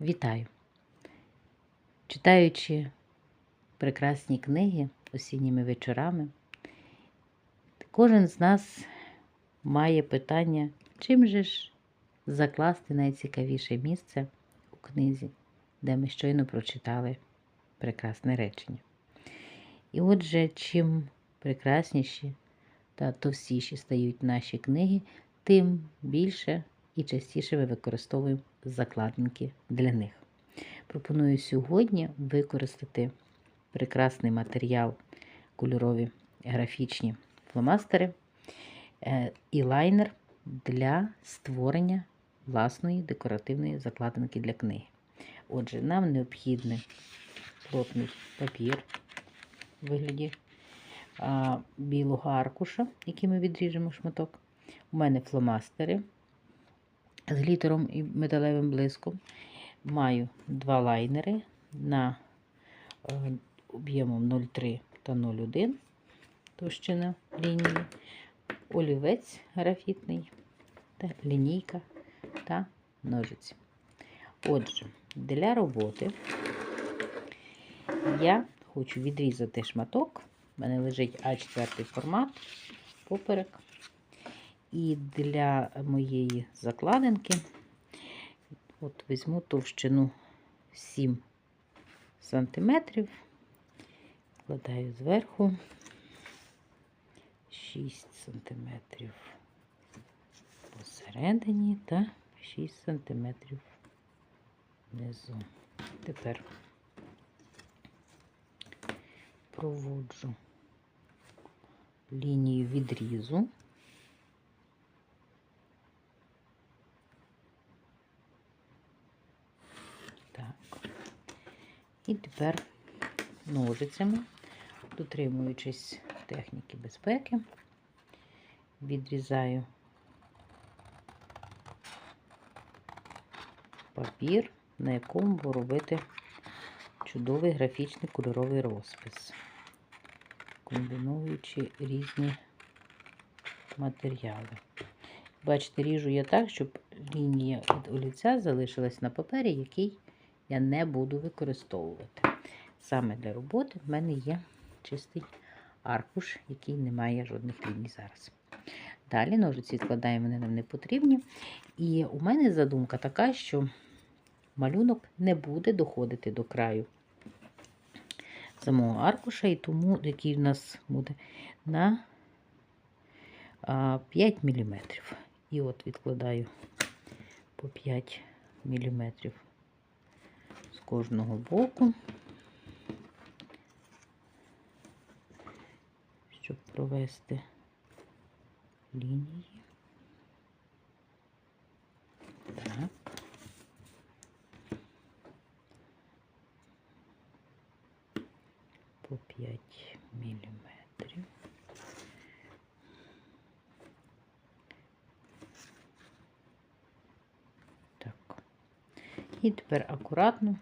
Вітаю! Читаючи прекрасні книги осінніми вечорами, кожен з нас має питання, чим же ж закласти найцікавіше місце у книзі, де ми щойно прочитали прекрасне речення. І отже, чим прекрасніші та товстіші стають наші книги, тим більше і частіше ми використовуємо закладинки для них. Пропоную сьогодні використати прекрасний матеріал, кольорові графічні фломастери е, і лайнер для створення власної декоративної закладинки для книги. Отже, нам необхідний плотний папір у вигляді білого аркуша, який ми відріжемо шматок. У мене фломастери з глітером і металевим блиском. Маю два лайнери на е, об'ємом 0,3 та 0,1 товщина лінії, олівець графітний, та лінійка та ножиці. Отже, для роботи я хочу відрізати шматок. У мене лежить А4 формат, поперек. І для моєї закладинки от візьму товщину 7 сантиметрів, вкладаю зверху 6 сантиметрів посередині та 6 сантиметрів внизу. Тепер проводжу лінію відрізу. Так. І тепер ножицями, дотримуючись техніки безпеки, відрізаю папір, на якому буду робити чудовий графічний кольоровий розпис, комбінуючи різні матеріали. Бачите, ріжу я так, щоб лінія від олівця залишилась на папері, який я не буду використовувати. Саме для роботи в мене є чистий аркуш, який не має жодних ліній зараз. Далі ножиці відкладаємо, вони нам не потрібні. І у мене задумка така, що малюнок не буде доходити до краю самого аркуша, і тому, який в нас буде на 5 мм. І от відкладаю по 5 мм кожного боку, щоб провести лінії. По 5 міліметрів. Так. І тепер акуратно,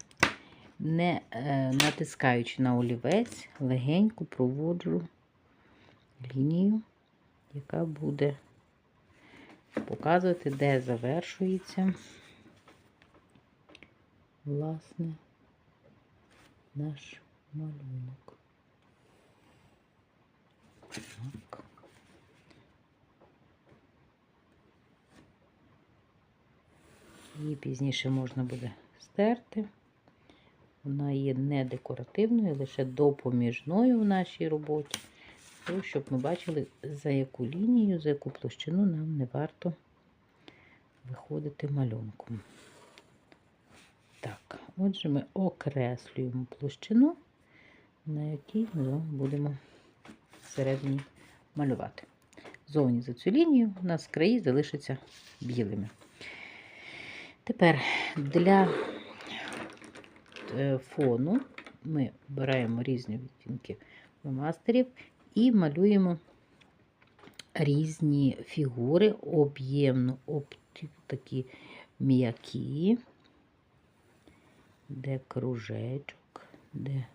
не е, натискаючи на олівець, легенько проводжу лінію, яка буде показувати, де завершується, власне, наш малюнок. Так. Її пізніше можна буде стерти. Вона є не декоративною, лише допоміжною в нашій роботі, тому щоб ми бачили, за яку лінію, за яку площину нам не варто виходити малюнком. Так, отже, ми окреслюємо площину, на якій ми будемо всередині малювати. Зовні за цю лінію у нас краї залишаться білими. Тепер для фону. Ми обираємо різні відтінки фломастерів і малюємо різні фігури, об'ємно, об, такі м'які, де кружечок, де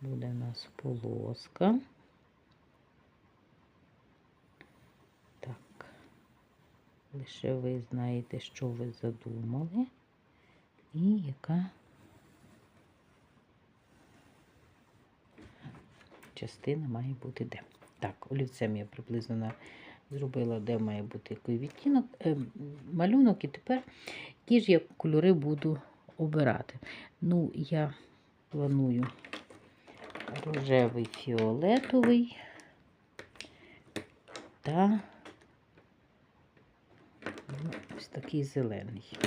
буде у нас полоска. лише ви знаєте, що ви задумали і яка частина має бути де. Так, олівцем я приблизно зробила, де має бути який відтінок, е, малюнок, і тепер які ж я кольори буду обирати. Ну, я планую рожевий, фіолетовий та ну, ось такий зелений.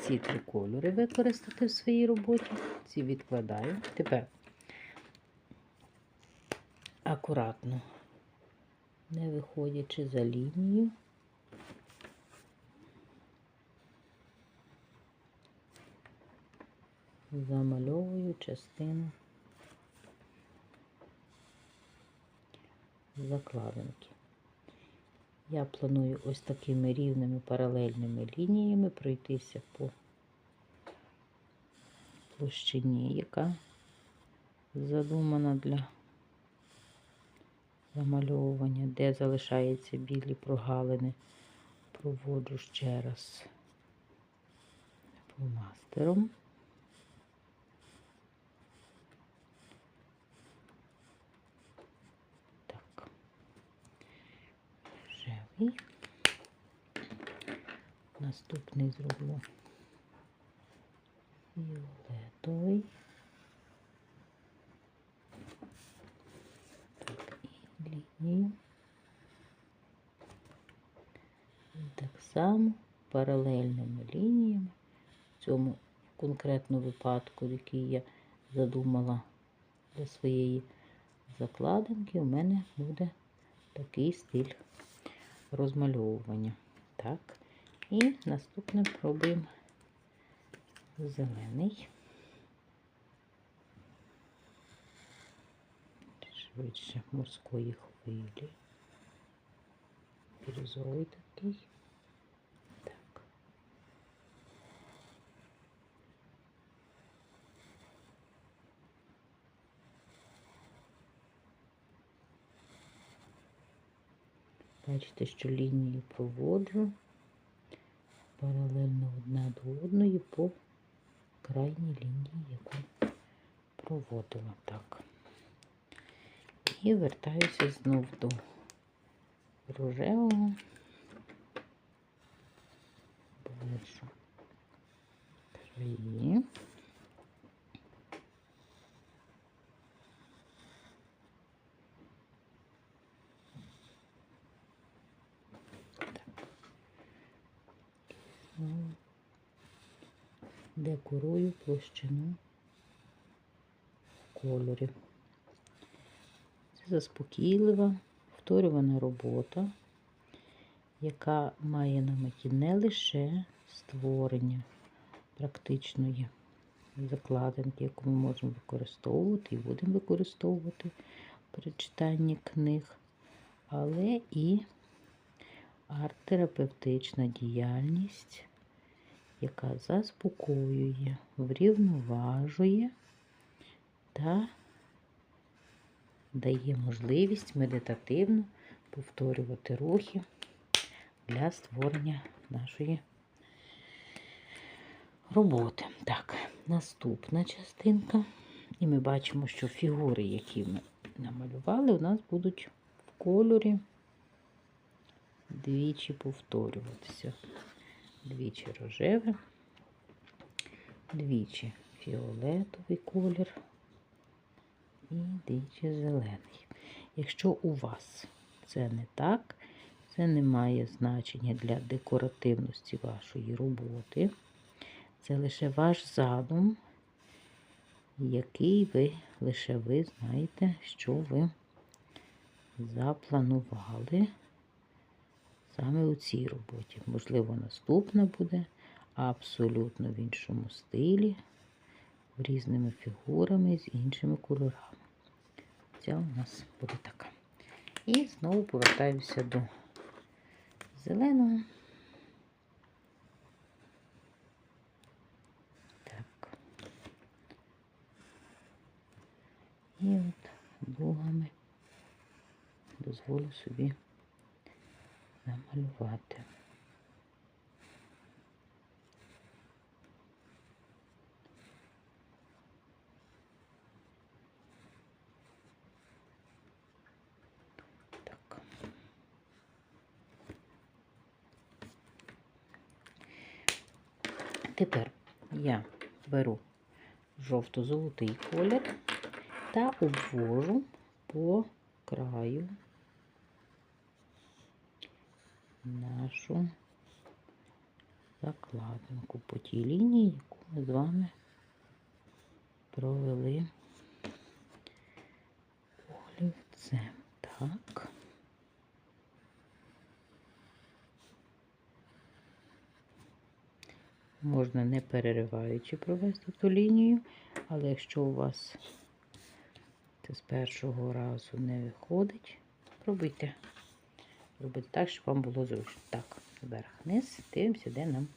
Ці три кольори використати в своїй роботі. Ці відкладаю. Тепер акуратно, не виходячи за лінію. Замальовую частину закладинки. Я планую ось такими рівними паралельними лініями пройтися по площині, яка задумана для замальовування, де залишаються білі прогалини, проводжу ще раз фломастером. Так. Рожевий. Наступний зроблю фіолетовий. Так, і лінію. І так само паралельними лініями. В цьому конкретно випадку, який я задумала для своєї закладинки, у мене буде такий стиль розмальовування. Так. І наступним пробуємо зелений. Швидше морської хвилі. Бірюзовий такий. Бачите, що лінії проводжу паралельно одна до одної по крайній лінії, яку проводила так. І вертаюся знов до рожевого. Бачу краї. Знову декорую площину в кольорі. Це заспокійлива, повторювана робота, яка має на меті не лише створення практичної закладинки, яку ми можемо використовувати і будемо використовувати при читанні книг, але і арт-терапевтична діяльність, яка заспокоює, врівноважує та дає можливість медитативно повторювати рухи для створення нашої роботи. Так, наступна частинка. І ми бачимо, що фігури, які ми намалювали, у нас будуть в кольорі двічі повторюватися. Двічі рожеве, двічі фіолетовий колір і двічі зелений. Якщо у вас це не так, це не має значення для декоративності вашої роботи. Це лише ваш задум, який ви лише ви знаєте, що ви запланували саме у цій роботі. Можливо, наступна буде абсолютно в іншому стилі, різними фігурами з іншими кольорами. Ця у нас буде така. І знову повертаюся до зеленого. Так. І от дугами дозволю собі намалювати. Тепер я беру жовто-золотий колір та обвожу по краю нашу закладинку по тій лінії, яку ми з вами провели олівцем. Так. Можна не перериваючи провести ту лінію, але якщо у вас це з першого разу не виходить, пробуйте робити так, щоб вам було зручно. Так, вверх-вниз, дивимося, де нам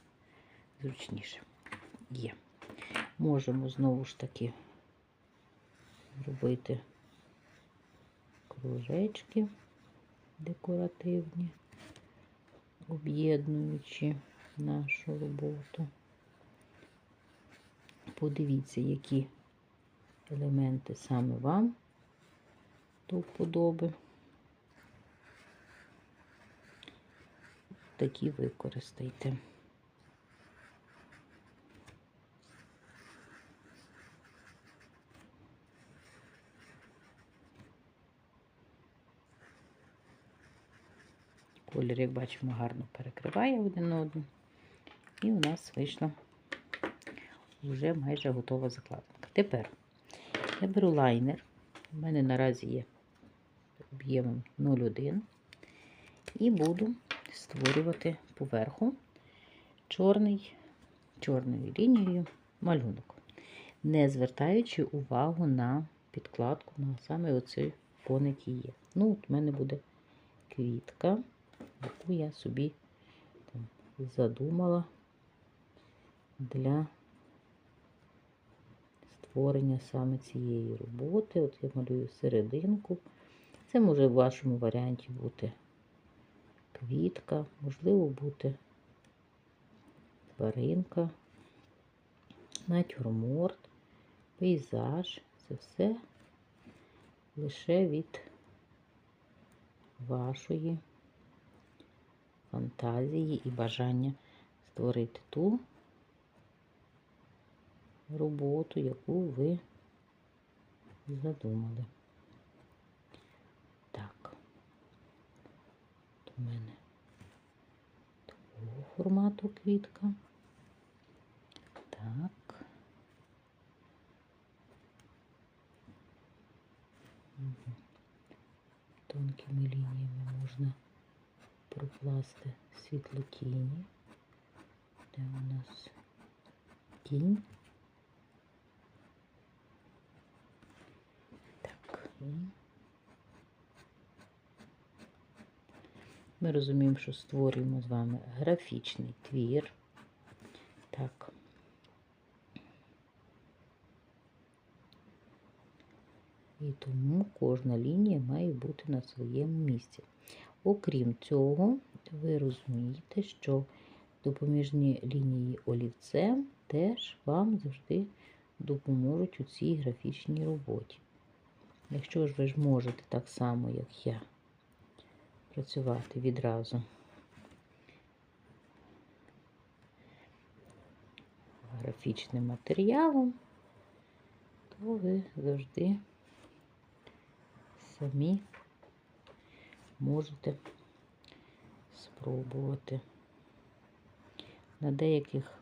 зручніше. Є. Можемо знову ж таки робити кружечки декоративні, об'єднуючи нашу роботу. Подивіться, які елементи саме вам до вподоби. Такі використайте. Колір, як бачимо, гарно перекриває один одного. І у нас вийшла вже майже готова закладка. Тепер я беру лайнер. У мене наразі є об'ємом 0,1 і буду створювати поверху чорний, чорною лінією малюнок, не звертаючи увагу на підкладку, на саме оцей який є. Ну, от в мене буде квітка, яку я собі там, задумала для створення саме цієї роботи. От я малюю серединку. Це може в вашому варіанті бути квітка, можливо, бути тваринка, натюрморт, пейзаж. Це все лише від вашої фантазії і бажання створити ту роботу, яку ви задумали. Так, От у мене такого формату квітка. Так. Тонкими лініями можна прокласти світло тіні. Де у нас тінь? Так, і ми розуміємо, що створюємо з вами графічний твір. Так. І тому кожна лінія має бути на своєму місці. Окрім цього, ви розумієте, що допоміжні лінії олівцем теж вам завжди допоможуть у цій графічній роботі. Якщо ж ви ж можете так само, як я, працювати відразу графічним матеріалом, то ви завжди самі можете спробувати. На деяких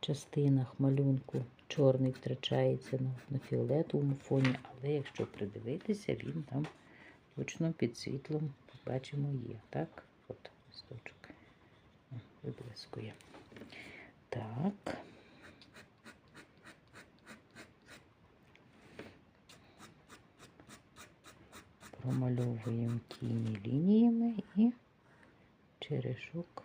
частинах малюнку чорний втрачається на, фіолетовому фоні, але якщо придивитися, він там точно під світлом бачимо є. Так, от листочок виблискує. Так. Промальовуємо тіні лініями і черешок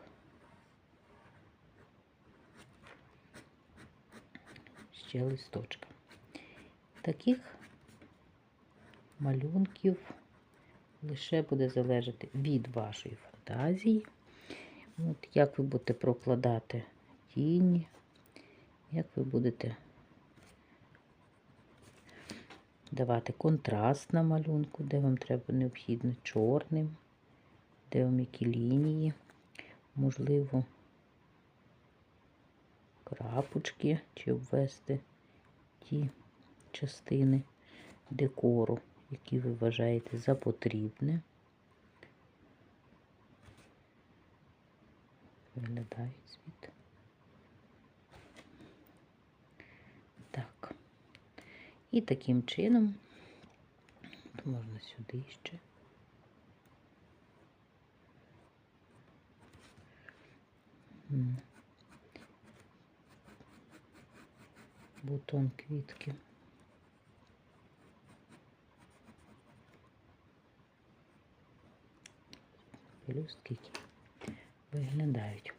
ще листочка. Таких малюнків лише буде залежати від вашої фантазії. От Як ви будете прокладати тіні, як ви будете давати контраст на малюнку, де вам треба необхідно чорним, де вам які лінії, можливо, шапочки чи обвести ті частини декору, які ви вважаєте за потрібне. Виглядають звідти. Так. І таким чином от можна сюди ще. Бутон квітки. Пелюстки які виглядають.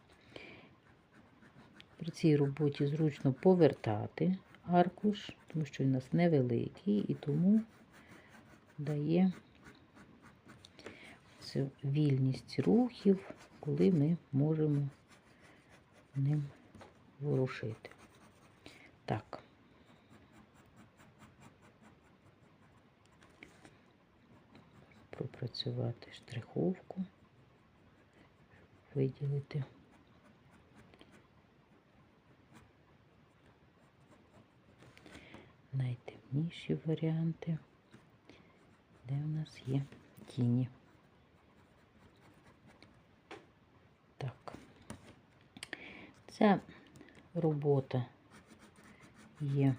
При цій роботі зручно повертати аркуш, тому що він у нас невеликий і тому дає цю вільність рухів, коли ми можемо ним ворушити. Так. Пропрацювати штриховку, виділити. Найтемніші варіанти, де в нас є тіні. Так. Ця робота є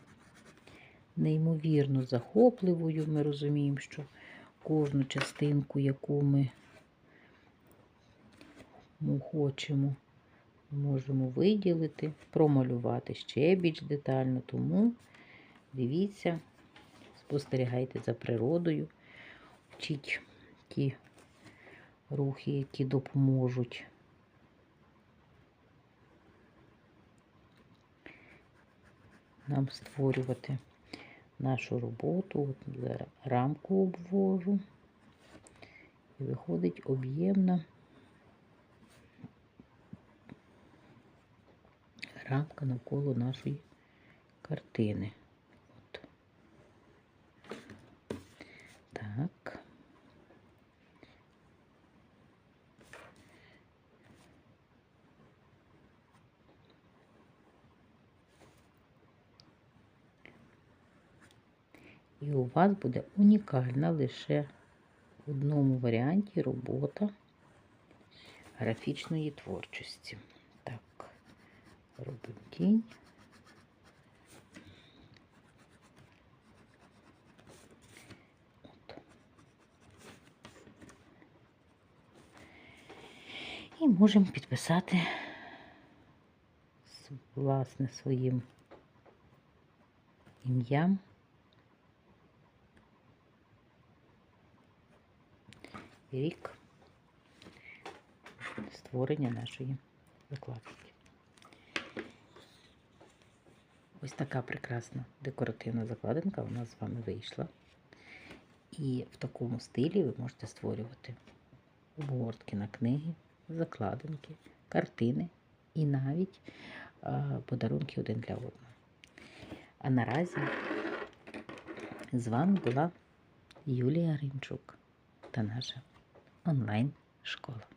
неймовірно захопливою. Ми розуміємо, що кожну частинку, яку ми ми хочемо, можемо виділити, промалювати ще більш детально, тому дивіться, спостерігайте за природою, вчіть ті рухи, які допоможуть нам створювати нашу роботу. От рамку обвожу. І виходить об'ємна рамка навколо нашої картини. От. Так. І у вас буде унікальна лише в одному варіанті робота графічної творчості. Так, робимо тінь. От. І можемо підписати власне своїм ім'ям. рік створення нашої закладки. Ось така прекрасна декоративна закладинка у нас з вами вийшла. І в такому стилі ви можете створювати обгортки на книги, закладинки, картини і навіть подарунки один для одного. А наразі з вами була Юлія Римчук та наша онлайн-школа.